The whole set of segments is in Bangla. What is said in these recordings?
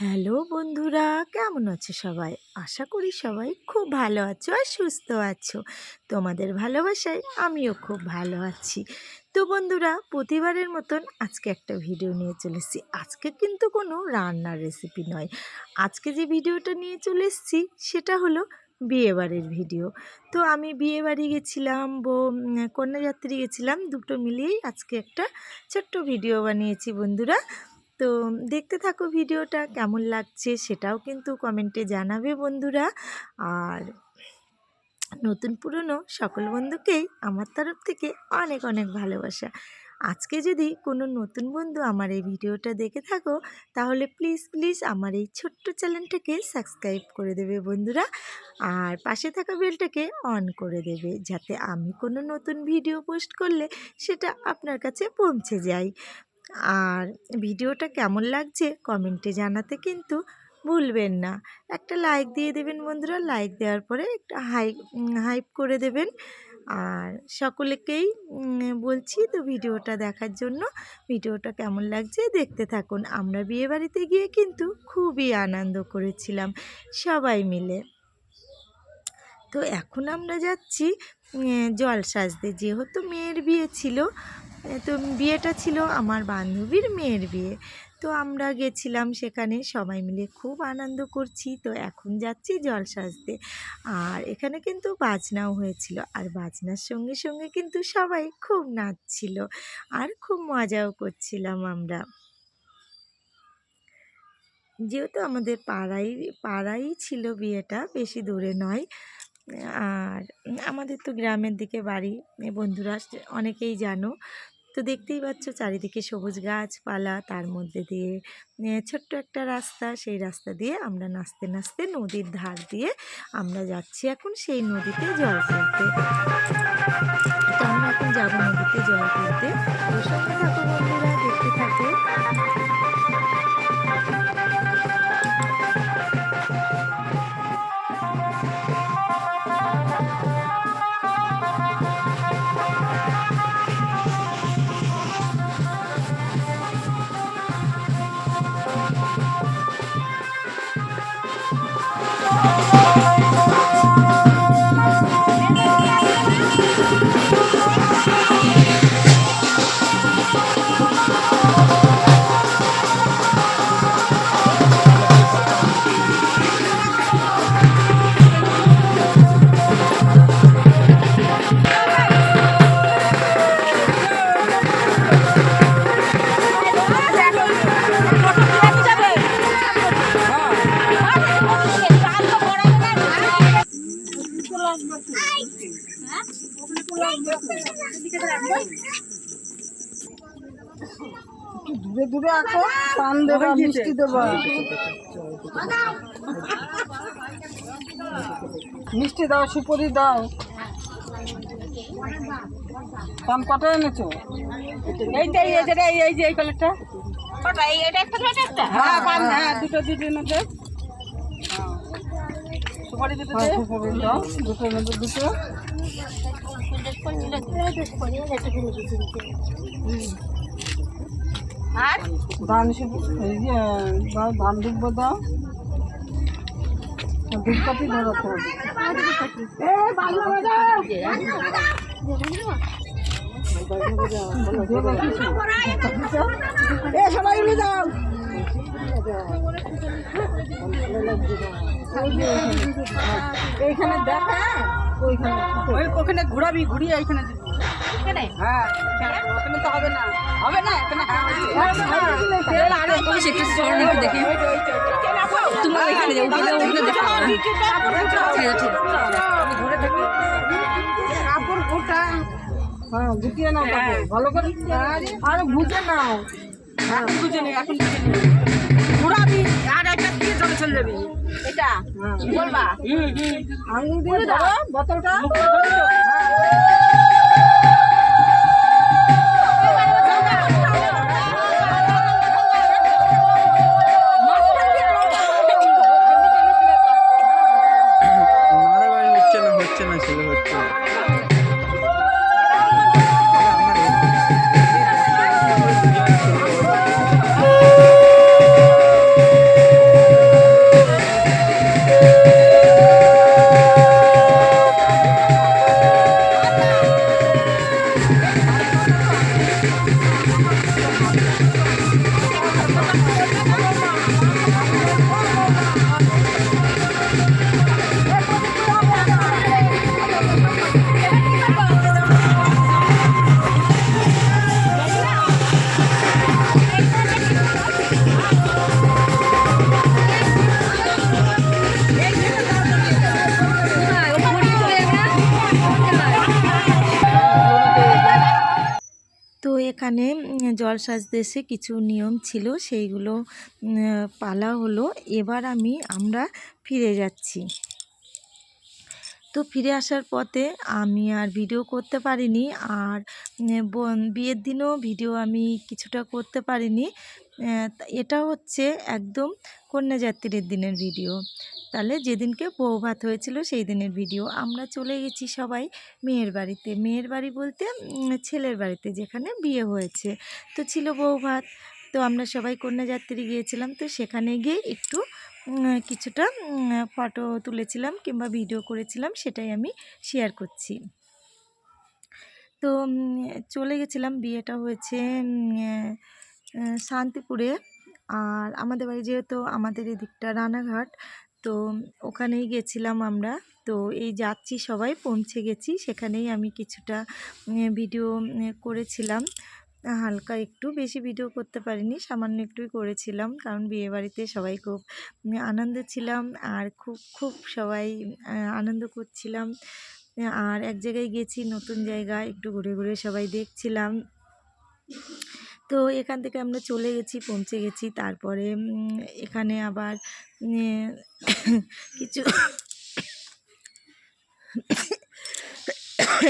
হ্যালো বন্ধুরা, কেমন আছো সবাই? আশা করি সবাই খুব ভালো আছো আর সুস্থ আছো। তোমাদের ভালোবাসায় আমিও খুব ভালো আছি। তো বন্ধুরা, প্রতিবারের মতন আজকে একটা ভিডিও নিয়ে চলেছি। আজকে কিন্তু কোনো রান্নার রেসিপি নয়। আজকে যে ভিডিওটা নিয়ে চলে এসেছি, সেটা হলো বিয়েবাড়ির ভিডিও। তো আমি বিয়ে বাড়ি গেছিলাম বো কন্যাযাত্রী গেছিলাম, দুটো মিলিয়েই আজকে একটা ছোট্ট ভিডিও বানিয়েছি বন্ধুরা। তো দেখতে থাকো ভিডিওটা, কেমন লাগছে সেটাও কিন্তু কমেন্টে জানাবে বন্ধুরা। আর নতুন পুরনো সকল বন্ধুকেই আমার তরফ থেকে অনেক অনেক ভালোবাসা। আজকে যদি কোনো নতুন বন্ধু আমার এই ভিডিওটা দেখে থাকো, তাহলে প্লিজ প্লিজ আমার এই ছোট্ট চ্যানেলটাকে সাবস্ক্রাইব করে দেবে বন্ধুরা। আর পাশে থাকা বেলটাকে অন করে দেবে, যাতে আমি কোনো নতুন ভিডিও পোস্ট করলে সেটা আপনার কাছে পৌঁছে যায়। আর ভিডিওটা কেমন লাগছে কমেন্টে জানাতে কিন্তু ভুলবেন না। একটা লাইক দিয়ে দেবেন বন্ধুরা লাইক দেওয়ার পরে একটা হাইপ হাইপ করে দেবেন। আর সকলেকেই বলছি তো ভিডিওটা দেখার জন্য ভিডিওটা কেমন লাগছে দেখতে থাকুন। আমরা বিয়েবাড়িতে গিয়ে কিন্তু খুবই আনন্দ করেছিলাম সবাই মিলে। তো এখন আমরা যাচ্ছি জল সাজতে যেহেতু মেয়ের বিয়ে ছিল তো বিয়েটা ছিল আমার বান্ধবীর মেয়ের বিয়ে। তো আমরা গেছিলাম সেখানে, সবাই মিলে খুব আনন্দ করছি। তো এখন যাচ্ছি জল সাজতে। আর এখানে কিন্তু বাজনাও হয়েছিল। আর বাজনার সঙ্গে সঙ্গে কিন্তু সবাই খুব নাচছিল। আর খুব মজাও করছিলাম আমরা। যেহেতু আমাদের পাড়াই পাড়াই ছিল বিয়েটা, বেশি দূরে নয়। আর আমাদের তো গ্রামের দিকে বাড়ি। বন্ধুরা, অনেকেই জানো। তো দেখতেই পাচ্ছ চারিদিকে সবুজ গাছপালা, তার মধ্যে দিয়ে ছোট্ট একটা রাস্তা। সেই রাস্তা দিয়ে আমরা নাচতে নাচতে নদীর ধার দিয়ে আমরা যাচ্ছি এখন সেই নদীতে জল ফেলতে তো আমরা এখন যাব নদীতে জল ফেলতে সঙ্গে থাকো বন্ধুরা দেখতে থাকো দূরে দূরে আঁকো পান দেবা মিষ্টি দেবা। মিষ্টি দাও সুপুরি দাও। পান কটা এনেছো? এই যে এই যে এই যে এই কালারটা হ্যাঁ পান হ্যাঁ। দুটো দুটো এনেছে সুপারি দুটো দে দাও দুটো ধান এই যে ধান দুব্ব দাও। ধূপকাঠি বাজাও এ সবাই যাও। এইখানে দেখ হ্যাঁ ওই ওখানে ঘুরাবি ঘুরিয়ে এইখানে দিবি হ্যাঁ ওখানে তো হবে না হবে না এখানে হ্যাঁ আরও কমিস একটু সরণ একটু দেখি তোমরা ওইখানে যাও ওখানে ওখানে দেখো ঠিক আছে ঠিক আছে কাপড় গোটা হ্যাঁ গুটিয়ে নাও ভালো করে আর বুঝে নাও এখন নি এখন বুঝে ঘুরাবি আর একটা দিয়ে চলে চলে যাবি এটা? বলবা? হুম হুম। আঙুল দিয়ে ধরো। বোতলটা এখানে জল সাজদেশে কিছু নিয়ম ছিল, সেইগুলো পালা হলো। এবার আমি, আমরা ফিরে যাচ্ছি। তো ফিরে আসার পথে আমি আর ভিডিও করতে পারিনি, আর বিয়ের দিনও ভিডিও আমি কিছুটা করতে পারিনি। এটা হচ্ছে একদম কন্যাযাত্রীর দিনের ভিডিও। তাহলে যেদিনকে বউ ভাত হয়েছিল সেই দিনের ভিডিও। আমরা চলে গেছি সবাই মেয়ের বাড়িতে। মেয়ের বাড়ি বলতে ছেলের বাড়িতে যেখানে বিয়ে হয়েছে। তো ছিল বউ ভাত। তো আমরা সবাই কন্যাযাত্রী গিয়েছিলাম। তো সেখানে গিয়ে একটু কিছুটা ফটো তুলেছিলাম কিংবা ভিডিও করেছিলাম, সেটাই আমি শেয়ার করছি। তো চলে গেছিলাম। বিয়েটা হয়েছে শান্তিপুরে। আর আমাদের বাড়ি যেহেতু আমাদের এদিকটা রানাঘাট, তো ওখানেই গেছিলাম আমরা। তো এই যাচ্ছি সবাই, পৌঁছে গেছি। সেখানেই আমি কিছুটা ভিডিও করেছিলাম। হালকা একটু বেশি ভিডিও করতে পারিনি, সামান্য একটুই করেছিলাম। কারণ বিয়েবাড়িতে সবাই খুব আনন্দে ছিলাম আর খুব খুব সবাই আনন্দ করছিলাম। আর এক জায়গায় গেছি, নতুন জায়গা, একটু ঘুরে ঘুরে সবাই দেখছিলাম। তো এখান থেকে আমরা চলে গেছি, পৌঁছে গেছি। তারপরে এখানে আবার কিছু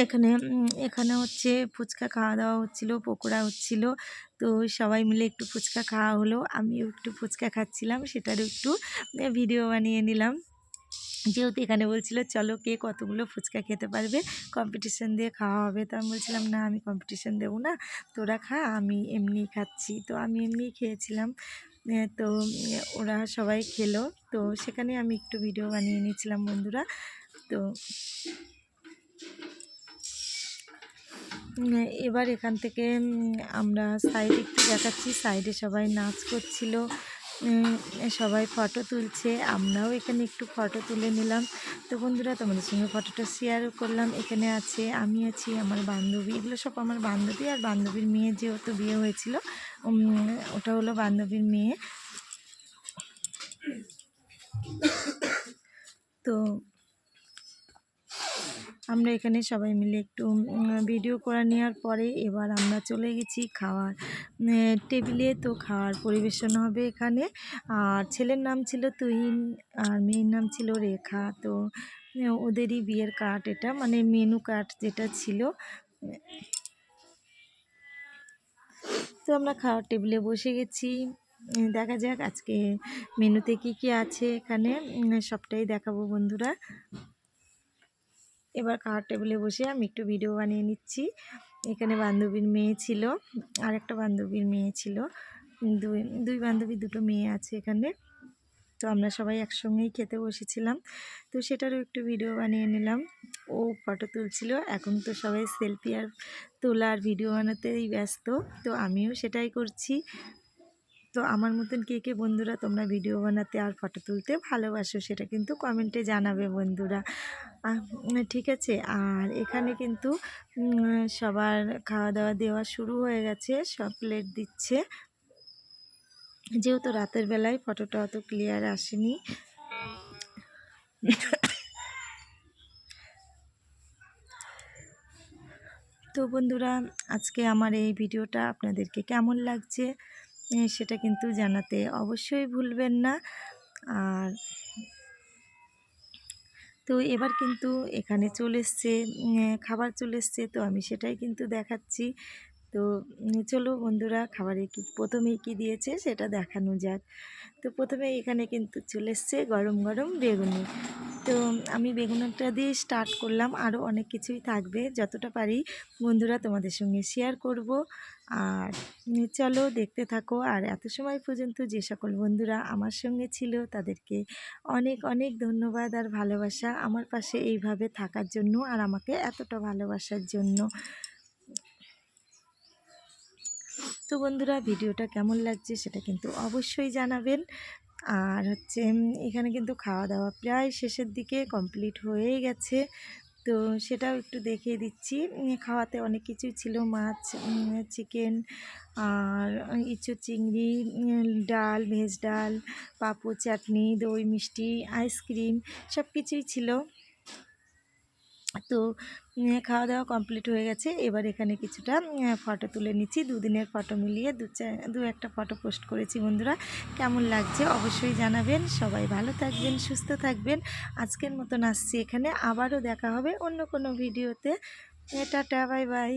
এখানে এখানে হচ্ছে ফুচকা খাওয়া দাওয়া হচ্ছিল, পকোড়া হচ্ছিল। তো সবাই মিলে একটু ফুচকা খাওয়া হলো। আমিও একটু ফুচকা খাচ্ছিলাম, সেটারও একটু ভিডিও বানিয়ে নিলাম। যেহেতু এখানে বলছিল, চলো কে কতগুলো ফুচকা খেতে পারবে? কম্পিটিশন দিয়ে খাওয়া হবে। তো আমি বলছিলাম, না, আমি কম্পিটিশন দেবো না। তোরা খা, আমি এমনি খাচ্ছি। তো আমি এমনি খেয়েছিলাম। তো ওরা সবাই খেলো। তো সেখানে আমি একটু ভিডিও বানিয়ে নিয়েছিলাম বন্ধুরা। তো এবার এখান থেকে আমরা সাইড একটু দেখাচ্ছি। সাইডে সবাই নাচ করছিল। সবাই ফটো তুলছে, আমরাও এখানে একটু ফটো তুলে নিলাম। তো বন্ধুরা, তোমাদের সঙ্গে ফটোটা শেয়ার করলাম। এখানে আছে, আমি আছি, আমার বান্ধবী। এগুলো সব আমার বান্ধবী আর বান্ধবীর মেয়ে যেহেতু বিয়ে হয়েছিল ওটা হলো বান্ধবীর মেয়ে। তো আমরা এখানে সবাই মিলে একটু ভিডিও করে নেওয়ার পরে এবার আমরা চলে গেছি খাওয়ার টেবিলে তো খাওয়ার পরিবেশন হবে এখানে। আর ছেলের নাম ছিল তুহিন, আর মেয়ের নাম ছিল রেখা। তো ওদেরই বিয়ের কার্ড এটা মানে মেনু কার্ড যেটা ছিল। তো আমরা খাওয়ার টেবিলে বসে গেছি। দেখা যাক আজকে মেনুতে কি কি আছে এখানে। সবটাই দেখাবো বন্ধুরা। এবার খাওয়ার টেবিলে বসে আমি একটু ভিডিও বানিয়ে নিচ্ছি। এখানে বান্ধবীর মেয়ে ছিল আর একটা বান্ধবীর মেয়ে ছিল। দুই দুই বান্ধবী, দুটো মেয়ে আছে এখানে। তো আমরা সবাই একসঙ্গেই খেতে বসেছিলাম। তো সেটারও একটু ভিডিও বানিয়ে নিলাম। ও ফটো তুলছিল। এখন তো সবাই সেলফি আর তোলা আর ভিডিও বানাতেই ব্যস্ত। তো আমিও সেটাই করছি। তো আমার মতন কে কে বন্ধুরা তোমরা ভিডিও বানাতে আর ফটো তুলতে ভালোবাসো সেটা কিন্তু কমেন্টে জানাবে বন্ধুরা। ঠিক আছে। আর এখানে কিন্তু সবার খাওয়া দাওয়া দেওয়া শুরু হয়ে গেছে, সব প্লেট দিচ্ছে। যেহেতু রাতের বেলায় ফটোটা অত ক্লিয়ার আসেনি। তো বন্ধুরা, আজকে আমার এই ভিডিওটা আপনাদেরকে কেমন লাগছে সেটা কিন্তু জানাতে অবশ্যই ভুলবেন না। আর তো এবার কিন্তু এখানে চলে এসছে খাবার চলে এসছে। তো আমি সেটাই কিন্তু দেখাচ্ছি। তো চলো বন্ধুরা, খাবারে কি, প্রথমেই কি দিয়েছে সেটা দেখানো যাক। তো প্রথমে এখানে কিন্তু চলে এসছে গরম গরম বেগুনি। তো আমি বেগুনটা দিয়ে স্টার্ট করলাম। আরও অনেক কিছুই থাকবে। যতটা পারি বন্ধুরা তোমাদের সঙ্গে শেয়ার করব। আর চলো দেখতে থাকো। আর এত সময় পর্যন্ত যে সকল বন্ধুরা আমার সঙ্গে ছিল, তাদেরকে অনেক অনেক ধন্যবাদ আর ভালোবাসা আমার পাশে এইভাবে থাকার জন্য আর আমাকে এতটা ভালোবাসার জন্য। তো বন্ধুরা, ভিডিওটা কেমন লাগছে সেটা কিন্তু অবশ্যই জানাবেন। আর হচ্ছে এখানে কিন্তু খাওয়া দাওয়া প্রায় শেষের দিকে কমপ্লিট হয়ে গেছে। তো সেটাও একটু দেখিয়ে দিচ্ছি। খাওয়াতে অনেক কিছুই ছিল, মাছ চিকেন আর ইচু চিংড়ি ডাল, ভেজ ডাল, পাপড়, চাটনি, দই, মিষ্টি আইসক্রিম সব কিছুই ছিল। তো খাওয়া দাওয়া কমপ্লিট হয়ে গেছে। এবার এখানে কিছুটা ফটো তুলে নিচ্ছি। দুদিনের ফটো মিলিয়ে দু দু একটা ফটো পোস্ট করেছি, বন্ধুরা। কেমন লাগছে অবশ্যই জানাবেন। সবাই ভালো থাকবেন, সুস্থ থাকবেন। আজকের মতন আসছি এখানে। আবারও দেখা হবে অন্য কোনো ভিডিওতে। এটা টা বাই বাই।